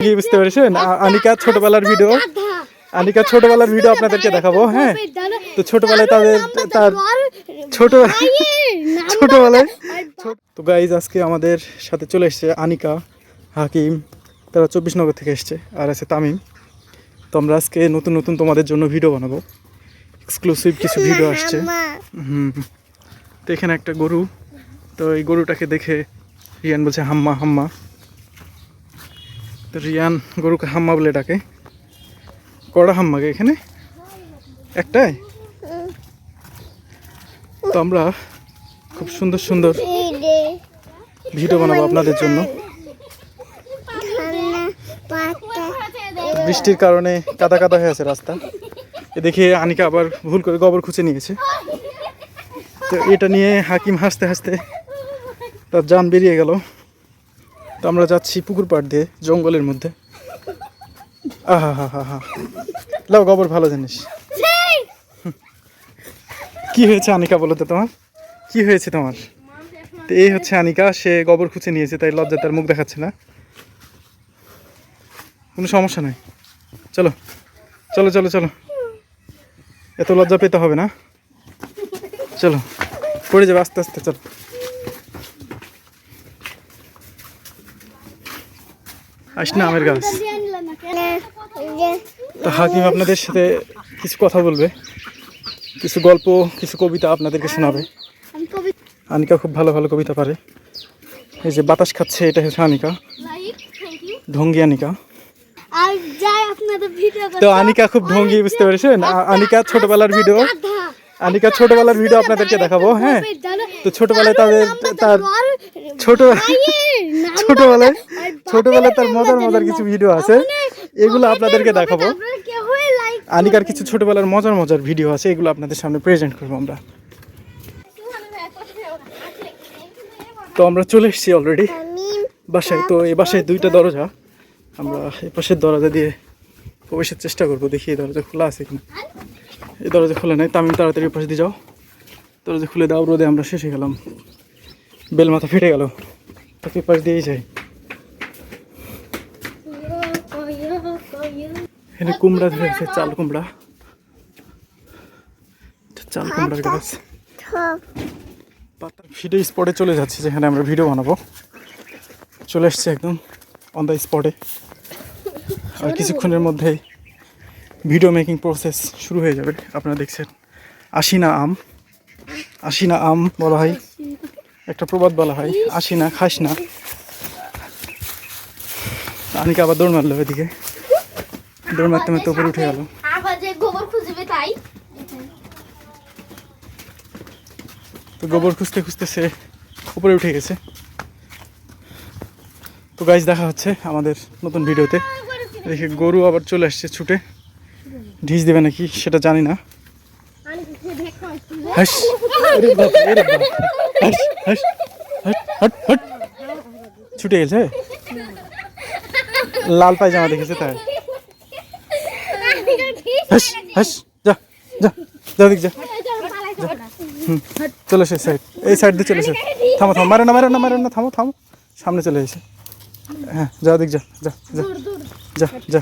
কি বুঝতে পেরেছেন? আনিকা ছোটবেলার ভিডিও আনিকা ছোটবেলার ভিডিও আপনাদেরকে দেখাবো হ্যাঁ? তো ছোটবেলায় তাদের তার ছোট ছোটবেলায় তো গাইজ আজকে আমাদের সাথে চলে এসছে আনিকা, হাকিম। তারা চব্বিশ নগর থেকে এসছে, আর আছে তামিম। তো আমরা আজকে নতুন নতুন তোমাদের জন্য ভিডিও বানাবো। এক্সক্লুসিভ কিছু ভিডিও আসছে। হুম তো এখানে একটা গরু। তো এই গরুটাকে দেখে রিয়ান বলছে, হাম্মা হাম্মা। তো রিয়ান গরুকে হাম্মা বলে ডাকে। কড়া হাম্মাকে এখানে? একটাই? তো আমরা খুব সুন্দর সুন্দর ভিডিও বানাবো আপনাদের জন্য। বৃষ্টির কারণে কাদা কাদা হয়ে আছে রাস্তা। এ দেখে আনিকা আবার ভুল করে গোবর খুঁজে নিয়েছে তো এটা নিয়ে হাকিম হাসতে হাসতে তার যান বেরিয়ে গেল। তো আমরা যাচ্ছি পুকুর পাড় দিয়ে জঙ্গলের মধ্যে। আহা হা হা হা। লাও গোবর ভালো জিনিস। কি হয়েছে আনিকা বলো তো তোমার? কি হয়েছে তোমার? তো এই হচ্ছে আনিকা সে গোবর খুঁজে নিয়েছে তাই লজ্জা তার মুখ দেখাচ্ছে না। কোনো সমস্যা নাই। চলো চলো চলো চলো। এত লজ্জা পেতে হবে না। চলো পড়ে যাবে আস্তে আস্তে চলো। আস না আমের গাছ। তো হাকিম আপনাদের সাথে কিছু কথা বলবে। কিছু গল্প কিছু কবিতা আপনাদেরকে শোনাবে। আনিকা খুব ভালো ভালো কবিতা পারে। এই যে বাতাস খাচ্ছে এটা হচ্ছে আনিকা। ঢঙ্গি আনিকা। তো আনিকা খুব ঢঙ্গি বুঝতে পেরেছেন? আনিকা ছোটবেলার ভিডিও আনিকা ছোটবেলার ভিডিও আপনাদেরকে দেখাবো হ্যাঁ। তো ছোটবেলায় তাদের তার ছোট ছোটবেলায় ছোটবেলায় তার মজার মজার কিছু ভিডিও আছে। এগুলো আপনাদেরকে দেখাবো। আনিকার কিছু ছোটবেলার মজার মজার ভিডিও আছে এগুলো আপনাদের সামনে প্রেজেন্ট করব আমরা। তো আমরা চলে এসেছি অলরেডি বাসায় তো এ বাসায় দুইটা দরজা। আমরা এই পাশের দরজা দিয়ে প্রবেশের চেষ্টা করব দেখি এই দরজা খোলা আছে কিনা। এই দরজা খোলা নাই তামিম তাড়াতাড়ি পাশে দিয়ে যাও। দরজা খুলে দাও রোদে আমরা শেষে গেলাম। বেল মাথা ফেটে গেল। তাকে পাশ দিয়েই যাই। এখানে কুমড়া ধরে আছে চাল কুমড়া। চাল কুমড়ার গাছ। পাতা ভিডিও স্পটে চলে যাচ্ছে যেখানে আমরা ভিডিও বানাবো। চলে এসছে একদম অন দ্য স্পটে আর কিছুক্ষণের মধ্যেই ভিডিও মেকিং প্রসেস শুরু হয়ে যাবে। আপনারা দেখছেন আশিনা আম। আশিনা আম বলা হয়। একটা প্রবাদ বলা হয়। আশিনা, খাস না। আনিকে আবার দৌড় মারলো ওইদিকে দৌড় মারতে মারতে উপরে উঠে গেল। তো গোবর খুঁজতে খুঁজতে সে উপরে উঠে গেছে। তো গাইজ দেখা হচ্ছে আমাদের নতুন ভিডিওতে দেখি গরু আবার চলে আসছে ছুটে। ঢিস দেবে নাকি? সেটা জানি না। হাস। ছুটে গেছে লাল পায়জামা দেখেছে তাই। হাস হাস, যা যা যা যা। চলে এসে সাইড এই সাইড দিয়ে চলে এসে। থামো থামো, মারো না মারো না মারো না, থামো থামো। সামনে চলে এসে। হ্যাঁ যা দিক যা যা যা যা যা।